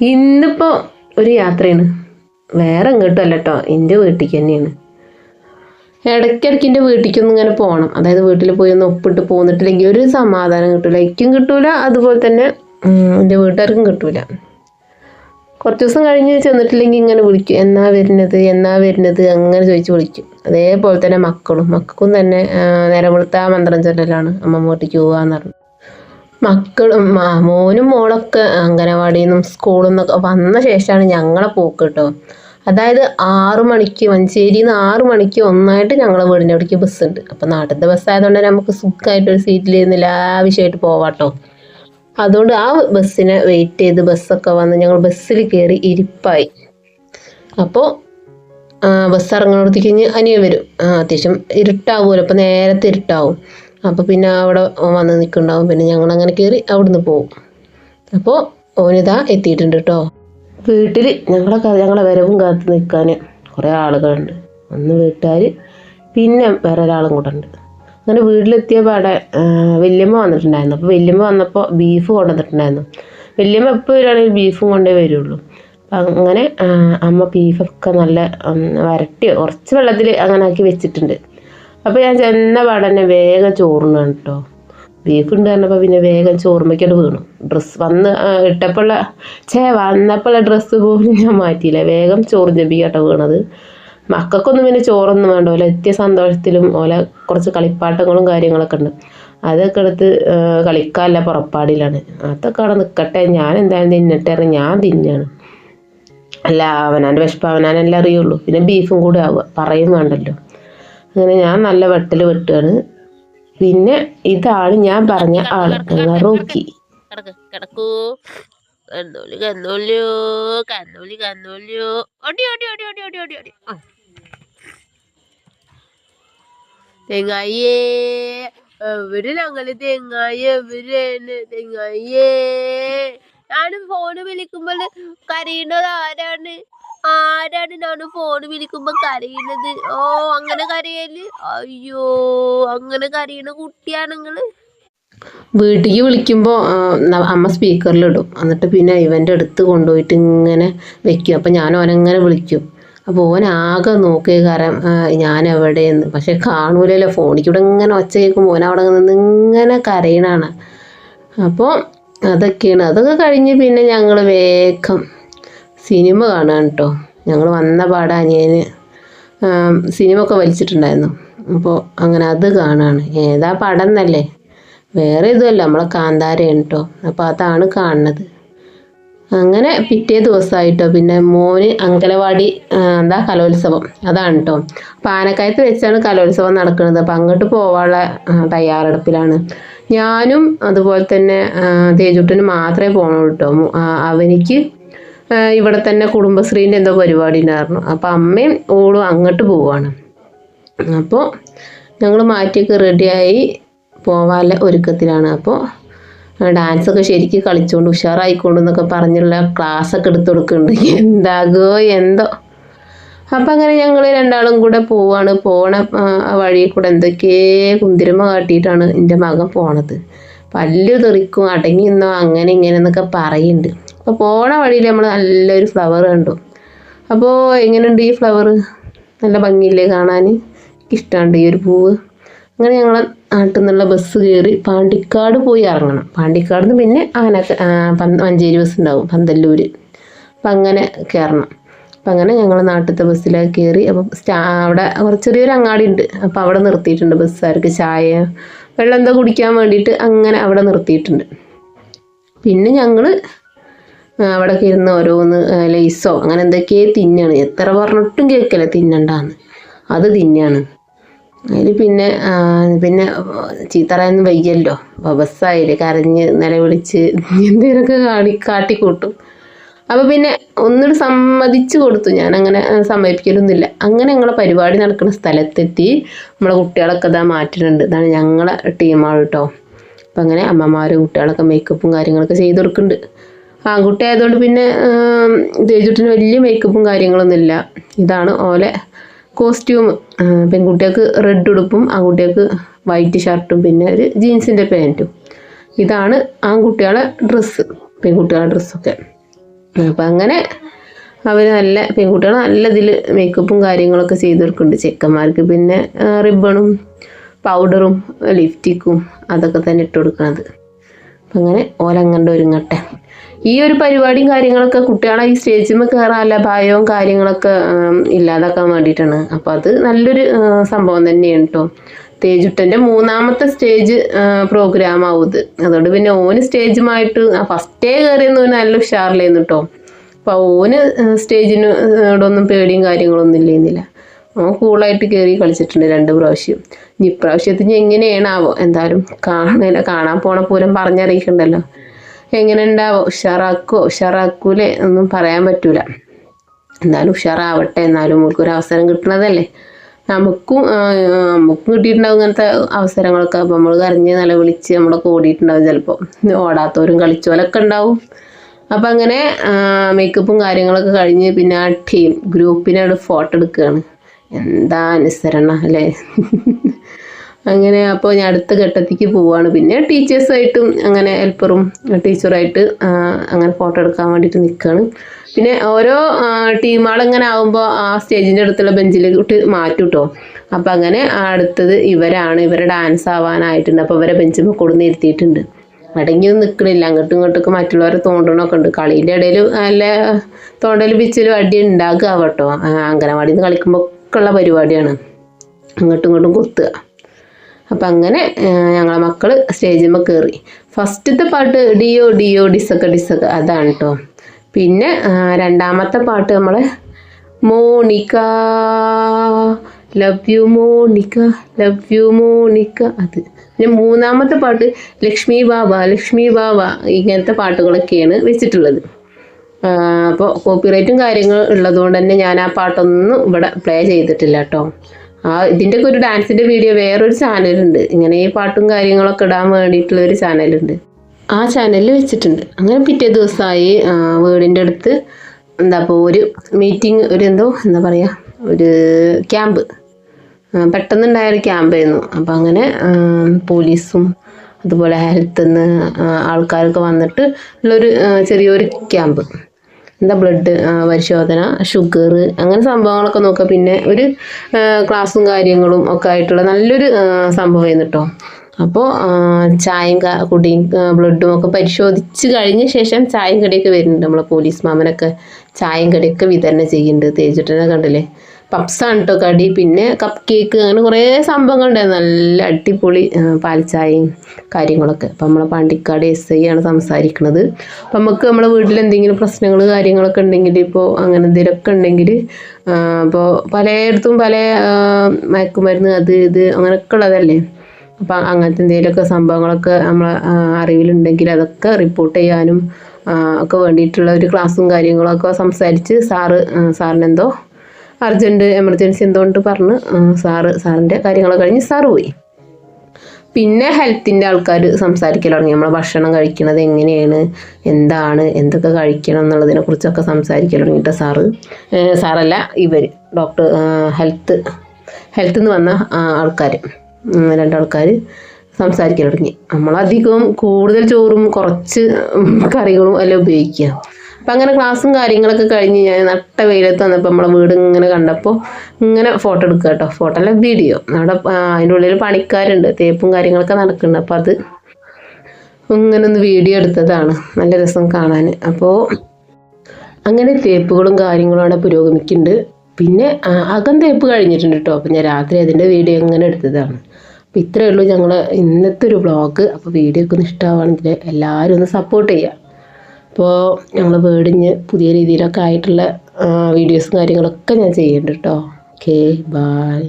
ഇന്നിപ്പോൾ ഒരു യാത്രയാണ്. വേറെ എങ്ങോട്ടും അല്ല കേട്ടോ എന്റെ വീട്ടിലേക്ക് തന്നെയാണ്. ഇടയ്ക്കിടയ്ക്ക് എന്റെ വീട്ടിലേക്കൊന്നും ഇങ്ങനെ പോകണം അതായത് വീട്ടിൽ പോയി ഒന്ന് ഒപ്പിട്ട് പോന്നിട്ടില്ലെങ്കിൽ ഒരു സമാധാനം കിട്ടില്ല എനിക്കും കിട്ടൂല. അതുപോലെ തന്നെ എന്റെ വീട്ടുകാർക്കും കിട്ടൂല. കുറച്ച് ദിവസം കഴിഞ്ഞ് ചെന്നിട്ടില്ലെങ്കിൽ ഇങ്ങനെ വിളിക്കും. എന്നാ വരുന്നത്? എന്നാ വരുന്നത്? അങ്ങനെ ചോദിച്ച് വിളിക്കും. അതേപോലെ തന്നെ മക്കളും. മക്കൾക്കും തന്നെ നേരം വെളുത്ത മന്ത്രം ചൊല്ലലാണ്. അമ്മമ്മ വീട്ടിലേക്ക് പോവാന്ന് പറഞ്ഞു. മക്കളും മോനും മോളൊക്കെ അംഗനവാടിയിൽ നിന്നും സ്കൂളിൽ നിന്നൊക്കെ വന്ന ശേഷമാണ് ഞങ്ങളെ പോക്ക് കേട്ടോ അതായത് ആറ് മണിക്ക് മഞ്ചേരിയിൽ നിന്ന് ആറ് മണിക്ക് ഒന്നായിട്ട് ഞങ്ങളെ വീടിന്റെ അവിടേക്ക് ബസ് ഉണ്ട് അപ്പം നാട്ടിലത്തെ ബസ്സായതുകൊണ്ട് തന്നെ നമുക്ക് സുഖമായിട്ട് ഒരു സീറ്റിൽ ഇരുന്ന് ലാവിഷമായിട്ട് പോവാട്ടോ. അതുകൊണ്ട് ആ ബസ്സിനെ വെയിറ്റ് ചെയ്ത് ബസ്സൊക്കെ വന്ന് ഞങ്ങൾ ബസ്സിൽ കയറി ഇരിപ്പായി. അപ്പോൾ ബസ് ഇറങ്ങുന്നിടത്തേക്ക് കഴിഞ്ഞ് അനിയ വരും. അത്യാവശ്യം ഇരുട്ടാവുമല്ലോ അപ്പോൾ നേരത്തെ ഇരുട്ടാവും. അപ്പോൾ പിന്നെ അവിടെ വന്ന് നിൽക്കുന്നുണ്ടാവും പിന്നെ ഞങ്ങൾ അങ്ങനെ കയറി അവിടുന്ന് പോവും. അപ്പോൾ ഓനിതാ എത്തിയിട്ടുണ്ട് കേട്ടോ വീട്ടിൽ ഞങ്ങളെ ഞങ്ങളെ വരവും കാത്ത് നിൽക്കാൻ കുറേ ആളുകളുണ്ട്. ഒന്ന് വീട്ടുകാർ പിന്നെ വേറെ ഒരാളും കൂടെ ഉണ്ട്. അങ്ങനെ വീട്ടിലെത്തിയ പാടെ ആ, വല്യമ്മ വന്നിട്ടുണ്ടായിരുന്നു. അപ്പോൾ വല്യമ്മ വന്നപ്പോൾ ബീഫ് കൊണ്ടുവന്നിട്ടുണ്ടായിരുന്നു. വല്യമ്മ എപ്പോൾ വരികയാണെങ്കിൽ ബീഫും കൊണ്ടേ വരുള്ളൂ. അപ്പം അങ്ങനെ അമ്മ ബീഫൊക്കെ നല്ല വരട്ടി കുറച്ച് വെള്ളത്തിൽ അങ്ങനെ ആക്കി വെച്ചിട്ടുണ്ട്. അപ്പോൾ ഞാൻ ചെന്ന പാടെ തന്നെ വേഗം ചോറുണ്ണാണ് കേട്ടോ. ബീഫ് ഉണ്ട് പറഞ്ഞപ്പോൾ പിന്നെ വേഗം ചോർമ്മയ്ക്കോട് വീണു. ഡ്രസ്സ് വന്ന് ഇട്ടപ്പോൾ ചേ ഛേ വന്നപ്പോഴുള്ള ഡ്രസ്സ് പോലും ഞാൻ മാറ്റിയില്ല. വേഗം ചോറ് ജപിക്കാട്ടോ വീണത്. മക്കൾക്കൊന്നും പിന്നെ ചോറൊന്നും വേണ്ട. ഓല എത്തിയ സന്തോഷത്തിലും ഓല കുറച്ച് കളിപ്പാട്ടങ്ങളും കാര്യങ്ങളൊക്കെ ഉണ്ട്. അതൊക്കെ എടുത്ത് കളിക്കാനല്ല പുറപ്പാടിലാണ്. അതൊക്കെ അവിടെ നിൽക്കട്ടെ ഞാൻ എന്തായാലും തിന്നട്ടെ ഞാൻ തിന്നാണ്. അല്ല അവനാന്റെ വിശപ്പ് അവനാനെല്ലാം അറിയുള്ളൂ. പിന്നെ ബീഫും കൂടെ ആവുക. പറയും വേണ്ടല്ലോ. അങ്ങനെ ഞാൻ നല്ല വെട്ടൽ വെട്ടുകയാണ്. പിന്നെ ഇതാണ് ഞാൻ പറഞ്ഞ ആൾ റോക്കി. കിടക്ക് കന്നോലി കന്നോലിയോ കന്നോലി കന്നോലിയോ ഓടി ഓടി ഓടി ഓടി ഓടി ഓടി ഓടി. ആ. തെങ്ങായേ എവര് ഞങ്ങൾ തെങ്ങായ എവരാണ് തെങ്ങായേ ഞാനും ഫോണ് വിളിക്കുമ്പോൾ കരയുന്നത് ആരാണ്? ആരാണ് ഞാൻ ഫോൺ വിളിക്കുമ്പോ കരയുന്നത്? ഓ അങ്ങനെ കരയൽ? അയ്യോ അങ്ങനെ കരയണ കുട്ടിയാണ് നിങ്ങൾ. വീട്ടിലേക്ക് വിളിക്കുമ്പോൾ അമ്മ സ്പീക്കറിലിടും എന്നിട്ട് പിന്നെ ഇവന്റെ അടുത്ത് കൊണ്ടുപോയിട്ട് ഇങ്ങനെ വെക്കും. അപ്പം ഞാൻ ഓനങ്ങനെ വിളിക്കും. അപ്പോൾ ഓൻ ആകെ നോക്കിയ കാരണം ഞാൻ എവിടെയെന്ന് പക്ഷെ കാണൂലല്ലോ ഫോണിൽ കൂടെ ഇങ്ങനെ ഒച്ച കേൾക്കുമ്പോൾ ഓൻ അവിടെ നിന്ന് ഇങ്ങനെ കരയണാണ് അപ്പോൾ അതൊക്കെയാണ്. അതൊക്കെ കഴിഞ്ഞ് പിന്നെ ഞങ്ങൾ വേഗം സിനിമ കാണാൻ കേട്ടോ ഞങ്ങൾ വന്ന പാടെ അനിയന് സിനിമ ഒക്കെ വലിച്ചിട്ടുണ്ടായിരുന്നു. അപ്പോൾ അങ്ങനെ അത് കാണാണ്. ഏതാ പടം എന്നല്ലേ? വേറെ ഇതുമല്ല നമ്മളെ കാന്താരയാണ് കേട്ടോ അപ്പോൾ അതാണ് കാണുന്നത്. അങ്ങനെ പിറ്റേ ദിവസമായിട്ടോ പിന്നെ മോന് അങ്കലവാടി എന്താ കലോത്സവം. അതാണ് കേട്ടോ ആനക്കയത്ത് വെച്ചാണ് കലോത്സവം നടക്കുന്നത്. അപ്പം അങ്ങോട്ട് പോകാനുള്ള തയ്യാറെടുപ്പിലാണ്. ഞാനും അതുപോലെ തന്നെ തേജുട്ടന് മാത്രമേ പോകണുള്ളൂ കേട്ടോ അവനിക്ക് ഇവിടെ തന്നെ കുടുംബശ്രീന്റെ എന്തോ പരിപാടി ഉണ്ടായിരുന്നു. അപ്പോൾ അമ്മയും ഓളും അങ്ങോട്ട് പോവുകയാണ് അപ്പോൾ ഞങ്ങൾ മാറ്റിയൊക്കെ റെഡിയായി പോവാനുള്ള ഒരുക്കത്തിലാണ്. അപ്പോൾ ഡാൻസൊക്കെ ശരിക്കും കളിച്ചുകൊണ്ട് ഉഷാറായിക്കൊണ്ട് എന്നൊക്കെ പറഞ്ഞുള്ള ക്ലാസ്സൊക്കെ എടുത്തു കൊടുക്കുന്നുണ്ട് എന്താകോ എന്തോ. അപ്പം അങ്ങനെ ഞങ്ങൾ രണ്ടാളും കൂടെ പോവാണ്. പോണ വഴിയിൽ വഴി കൂടെ എന്തൊക്കെ കുന്തിരമ കാട്ടിയിട്ടാണ് എന്റെ മകൻ പോണത്. പല്ലു തെറിക്കും അടങ്ങി നിന്നോ അങ്ങനെ ഇങ്ങനെ എന്നൊക്കെ പറയുന്നുണ്ട് അപ്പോൾ പോണ വഴിയിൽ നമ്മൾ നല്ലൊരു ഫ്ലവർ കണ്ടു. അപ്പോൾ എങ്ങനെയുണ്ട് ഈ ഫ്ലവർ നല്ല ഭംഗിയില്ലേ കാണാൻ എനിക്കിഷ്ടമുണ്ട് ഈ ഒരു പൂവ്. അങ്ങനെ ഞങ്ങൾ നാട്ടിൽ നിന്നുള്ള ബസ് കയറി പാണ്ടിക്കാട് പോയി ഇറങ്ങണം. പാണ്ടിക്കാട് നിന്ന് പിന്നെ ആന മഞ്ചേരി ബസ് ഉണ്ടാവും പന്തല്ലൂർ അപ്പം അങ്ങനെ കയറണം അപ്പം അങ്ങനെ ഞങ്ങൾ നാട്ടിലത്തെ ബസ്സിലേക്ക് കയറി അപ്പം സ്റ്റാ അവിടെ കുറച്ച് ചെറിയൊരു അങ്ങാടി ഉണ്ട്. അപ്പോൾ അവിടെ നിർത്തിയിട്ടുണ്ട് ബസ്സുകാർക്ക് ചായ വെള്ളം എന്തോ കുടിക്കാൻ വേണ്ടിയിട്ട് അങ്ങനെ അവിടെ നിർത്തിയിട്ടുണ്ട്. പിന്നെ ഞങ്ങൾ അവിടെ ഇരുന്ന് ഓരോന്ന് ലൈസോ അങ്ങനെ എന്തൊക്കെയോ തിന്നാണ്. എത്ര പറഞ്ഞിട്ടും കേൾക്കില്ല തിന്നണ്ടാന്ന്. അത് തിന്നാണ്. അതിൽ പിന്നെ പിന്നെ ചീത്തറയൊന്നും വയ്യല്ലോ. ബസ്സായില്ലേ കരഞ്ഞ് നിലവിളിച്ച് എന്തെങ്കിലുമൊക്കെ കാണി കാട്ടിക്കൂട്ടും. അപ്പോൾ പിന്നെ ഒന്നുകൂടി സമ്മതിച്ചു കൊടുത്തു. ഞാൻ അങ്ങനെ സമ്മതിപ്പിക്കലൊന്നുമില്ല. അങ്ങനെ ഞങ്ങളെ പരിപാടി നടക്കുന്ന സ്ഥലത്തെത്തി നമ്മളെ കുട്ടികളൊക്കെ ഇതാ മാറ്റിയിട്ടുണ്ട്. ഇതാണ് ഞങ്ങളെ ടീമാണ് കേട്ടോ. അപ്പം അങ്ങനെ അമ്മമാരും കുട്ടികളൊക്കെ മേക്കപ്പും കാര്യങ്ങളൊക്കെ ചെയ്ത് കൊടുക്കുന്നുണ്ട്. ആൺകുട്ടി ആയതുകൊണ്ട് പിന്നെ തേജുട്ടിന് വലിയ മേക്കപ്പും കാര്യങ്ങളൊന്നും ഇല്ല. ഇതാണ് ഓലെ കോസ്റ്റ്യൂം പെൺകുട്ടികൾക്ക് റെഡ് ഉടുപ്പും ആൺകുട്ടികൾക്ക് വൈറ്റ് ഷർട്ടും പിന്നെ ഒരു ജീൻസിന്റെ പാന്റും ഇതാണ് ആൺകുട്ടികളെ ഡ്രസ്സ് പെൺകുട്ടികളുടെ ഡ്രസ്സൊക്കെ അപ്പം അങ്ങനെ അവർ നല്ല പെൺകുട്ടികൾ നല്ല ഇതിൽ മേക്കപ്പും കാര്യങ്ങളൊക്കെ ചെയ്തു കൊടുക്കുന്നുണ്ട് ചെക്കന്മാർക്ക്. പിന്നെ റിബണും പൗഡറും ലിപ്സ്റ്റിക്കും അതൊക്കെ തന്നെ ഇട്ട് കൊടുക്കുന്നത് അങ്ങനെ ഓലങ്ങണ്ട ഒരുങ്ങട്ടെ. ഈ ഒരു പരിപാടിയും കാര്യങ്ങളൊക്കെ കുട്ടികളെ ഈ സ്റ്റേജിൽ കയറാനുള്ള ഭയവും കാര്യങ്ങളൊക്കെ ഇല്ലാതാക്കാൻ വേണ്ടിയിട്ടാണ്. അപ്പോൾ അത് നല്ലൊരു സംഭവം തന്നെയാണ് കേട്ടോ തേജുട്ടന്റെ മൂന്നാമത്തെ സ്റ്റേജ് പ്രോഗ്രാം ആവും അതുകൊണ്ട് പിന്നെ ഓന് സ്റ്റേജുമായിട്ട് ഫസ്റ്റേ കയറിയെന്ന് ഓന് നല്ല ഉഷാറിലായിരുന്നു കേട്ടോ അപ്പോൾ ഓന് സ്റ്റേജിനോടൊന്നും പേടിയും കാര്യങ്ങളൊന്നും ഇല്ലായിരുന്നില്ല ഓൻ കൂളായിട്ട് കയറി കളിച്ചിട്ടുണ്ട് രണ്ട് പ്രാവശ്യം. ഇനി ഇപ്രാവശ്യത്തിന് എങ്ങനെയാണാവോ എന്തായാലും കാണാൻ കാണാൻ പോണ പൂരം പറഞ്ഞറിയിക്കണ്ടല്ലോ. എങ്ങനെ ഉണ്ടാവോ ഉഷാറാക്കുവോ ഉഷാറാക്കൂലേ? ഒന്നും പറയാൻ പറ്റൂല. എന്നാലും ഉഷാറാവട്ടെ. എന്നാലും ഒരു അവസരം കിട്ടണതല്ലേ? നമുക്കും നമുക്കും കിട്ടിയിട്ടുണ്ടാവും ഇങ്ങനത്തെ അവസരങ്ങളൊക്കെ. അപ്പോൾ നമ്മൾ കരഞ്ഞ് നിലവിളിച്ച് നമ്മളൊക്കെ ഓടിയിട്ടുണ്ടാവും ചിലപ്പോൾ ഓടാത്തവരും കളിച്ചോലൊക്കെ ഉണ്ടാവും. അപ്പം അങ്ങനെ മേക്കപ്പും കാര്യങ്ങളൊക്കെ കഴിഞ്ഞ് പിന്നെ ആ ടീം ഗ്രൂപ്പിനോട് ഫോട്ടോ എടുക്കുകയാണ് എന്താ അനുസരണ അല്ലേ? അങ്ങനെ അപ്പോൾ ഞാൻ അടുത്ത ഘട്ടത്തേക്ക് പോവാണ്. പിന്നെ ടീച്ചേഴ്സായിട്ടും അങ്ങനെ ഹെൽപ്പറും ടീച്ചറായിട്ട് അങ്ങനെ ഫോട്ടോ എടുക്കാൻ വേണ്ടിയിട്ട് നിൽക്കുകയാണ് പിന്നെ ഓരോ ടീമുകളിങ്ങനെ ആകുമ്പോൾ ആ സ്റ്റേജിന്റെ അടുത്തുള്ള ബെഞ്ചിലോട്ട് മാറ്റും കേട്ടോ അപ്പം അങ്ങനെ അടുത്തത് ഇവരാണ്. ഇവരെ ഡാൻസ് ആവാനായിട്ടുണ്ട്. അപ്പോൾ ഇവരെ ബെഞ്ചിൽ കൊടുന്ന് ഇരുത്തിയിട്ടുണ്ട് അടങ്ങിയൊന്നും നിൽക്കണില്ല അങ്ങോട്ടും ഇങ്ങോട്ടൊക്കെ മറ്റുള്ളവരെ തോണ്ടണമൊക്കെ ഉണ്ട്. കളീന്റെ ഇടയിൽ നല്ല തോണ്ടലും പിച്ചിലും അടി ഉണ്ടാക്കുക കേട്ടോ അങ്കനവാടിയിൽ നിന്ന് കളിക്കുമ്പോൾ ഉള്ള പരിപാടിയാണ്. അങ്ങോട്ടും ഇങ്ങോട്ടും കൊത്തുക. അപ്പം അങ്ങനെ ഞങ്ങളെ മക്കൾ സ്റ്റേജിന്മേൽ കയറി ഫസ്റ്റത്തെ പാട്ട് ഡിയോ ഡിയോ ഡിസക്ക ഡിസക്ക അതാണ് കേട്ടോ പിന്നെ രണ്ടാമത്തെ പാട്ട് നമ്മൾ Monica love you Monica love you Monica അത്. പിന്നെ മൂന്നാമത്തെ പാട്ട് ലക്ഷ്മി ബാബ ലക്ഷ്മി ബാബ ഇങ്ങനത്തെ പാട്ടുകളൊക്കെയാണ് വെച്ചിട്ടുള്ളത്. അപ്പോൾ കോപ്പിറൈറ്റും കാര്യങ്ങളും ഉള്ളതുകൊണ്ട് തന്നെ ഞാൻ ആ പാട്ടൊന്നും ഇവിടെ പ്ലേ ചെയ്തിട്ടില്ല കേട്ടോ ആ ഇതിന്റെയൊക്കെ ഒരു ഡാൻസിന്റെ വീഡിയോ വേറൊരു ചാനലുണ്ട്. ഇങ്ങനെ ഈ പാട്ടും കാര്യങ്ങളൊക്കെ ഇടാൻ വേണ്ടിയിട്ടുള്ള ഒരു ചാനലുണ്ട്. ആ ചാനലിൽ വെച്ചിട്ടുണ്ട്. അങ്ങനെ പിറ്റേ ദിവസമായി വീടിന്റെ അടുത്ത് എന്താ അപ്പോൾ ഒരു മീറ്റിംഗ് ഒരു എന്തോ എന്താ പറയുക ഒരു ക്യാമ്പ് പെട്ടെന്നുണ്ടായൊരു ക്യാമ്പായിരുന്നു അപ്പോൾ അങ്ങനെ പോലീസും അതുപോലെ ഹെൽത്തിൽ നിന്ന് ആൾക്കാരൊക്കെ വന്നിട്ട് ഉള്ളൊരു ചെറിയൊരു ക്യാമ്പ് എന്താ ബ്ലഡ് പരിശോധന ഷുഗർ അങ്ങനെ സംഭവങ്ങളൊക്കെ നോക്കുക. പിന്നെ ഒരു ക്ലാസ്സും കാര്യങ്ങളും ഒക്കെ ആയിട്ടുള്ള നല്ലൊരു സംഭവമായിരുന്നു കേട്ടോ അപ്പോൾ ചായയും കുടിയും ബ്ലഡും ഒക്കെ പരിശോധിച്ച് കഴിഞ്ഞ ശേഷം ചായയും കടിയൊക്കെ വരുന്നുണ്ട് നമ്മളെ പോലീസ് മാമനൊക്കെ. ചായയും കടിയൊക്കെ വിതരണം ചെയ്യുന്നുണ്ട്. തേജിട്ടനെ കണ്ടില്ലേ? പപ്സാണ് കേട്ടോ കടി പിന്നെ കപ്പ് കേക്ക് അങ്ങനെ കുറേ സംഭവങ്ങളുണ്ടായിരുന്നു നല്ല അടിപൊളി പാൽച്ചായയും കാര്യങ്ങളൊക്കെ. അപ്പം നമ്മളെ പാണ്ടിക്കാട് എസ് ഐ ആണ് സംസാരിക്കുന്നത് അപ്പം നമുക്ക് നമ്മളെ വീട്ടിൽ എന്തെങ്കിലും പ്രശ്നങ്ങൾ കാര്യങ്ങളൊക്കെ ഉണ്ടെങ്കിൽ ഇപ്പോൾ അങ്ങനെ എന്തെങ്കിലുമൊക്കെ ഉണ്ടെങ്കിൽ അപ്പോൾ പലയിടത്തും പല മയക്കുമരുന്ന് അത് ഇത് അങ്ങനെയൊക്കെ ഉള്ളതല്ലേ? അപ്പം അങ്ങനത്തെ എന്തെങ്കിലുമൊക്കെ സംഭവങ്ങളൊക്കെ നമ്മളെ അറിവിലുണ്ടെങ്കിൽ അതൊക്കെ റിപ്പോർട്ട് ചെയ്യാനും ഒക്കെ വേണ്ടിയിട്ടുള്ള ഒരു ക്ലാസ്സും കാര്യങ്ങളൊക്കെ സംസാരിച്ച് സാറ് സാറിനെന്തോ അർജന്റ് എമർജൻസി എന്തുകൊണ്ട് പറഞ്ഞ് സാറ് സാറിന്റെ കാര്യങ്ങളൊക്കെ കഴിഞ്ഞ് സാറ് പോയി. പിന്നെ ഹെൽത്തിന്റെ ആൾക്കാർ സംസാരിക്കാൻ തുടങ്ങി. നമ്മൾ ഭക്ഷണം കഴിക്കുന്നത് എങ്ങനെയാണ് എന്താണ് എന്തൊക്കെ കഴിക്കണം എന്നുള്ളതിനെ കുറിച്ചൊക്കെ സംസാരിക്കൽ തുടങ്ങിയിട്ട് സാറ് സാറല്ല ഇവർ ഡോക്ടർ ഹെൽത്ത് ഹെൽത്തിൽ നിന്ന് വന്ന ആൾക്കാർ രണ്ടാൾക്കാർ സംസാരിക്കാൻ തുടങ്ങി. നമ്മളധികവും കൂടുതൽ ചോറും കുറച്ച് കറികളും എല്ലാം ഉപയോഗിക്കുക. അപ്പം അങ്ങനെ ക്ലാസ്സും കാര്യങ്ങളൊക്കെ കഴിഞ്ഞ് ഞാൻ നട്ട വെയിലത്ത് വന്നപ്പോൾ നമ്മളെ വീട് ഇങ്ങനെ കണ്ടപ്പോൾ ഇങ്ങനെ ഫോട്ടോ എടുക്കുക കേട്ടോ. ഫോട്ടോ അല്ല വീഡിയോ അവിടെ അതിന്റെ ഉള്ളിൽ പണിക്കാരുണ്ട്. തേപ്പും കാര്യങ്ങളൊക്കെ നടക്കുന്നുണ്ട്. അപ്പോൾ അത് ഇങ്ങനെ ഒന്ന് വീഡിയോ എടുത്തതാണ്. നല്ല രസം കാണാൻ അപ്പോൾ അങ്ങനെ തേപ്പുകളും കാര്യങ്ങളും അവിടെ പുരോഗമിക്കുന്നുണ്ട്. പിന്നെ അകം തേപ്പ് കഴിഞ്ഞിട്ടുണ്ട് കേട്ടോ. അപ്പം ഞാൻ രാത്രി അതിന്റെ വീഡിയോ ഇങ്ങനെ എടുത്തതാണ്. അപ്പോൾ ഇത്രയേ ഉള്ളൂ ഞങ്ങൾ ഇന്നത്തെ ഒരു വ്ളോഗ് അപ്പോൾ വീഡിയോ ഒക്കെ ഒന്ന് ഇഷ്ടമാവുകയാണെങ്കിൽ എല്ലാവരും ഒന്ന് സപ്പോർട്ട് ചെയ്യുക. അപ്പോൾ ഞങ്ങൾ വേടിഞ്ഞ് പുതിയ രീതിയിലൊക്കെ ആയിട്ടുള്ള വീഡിയോസും കാര്യങ്ങളൊക്കെ ഞാൻ ചെയ്യുന്നുണ്ട് കേട്ടോ ഓക്കെ ബായ്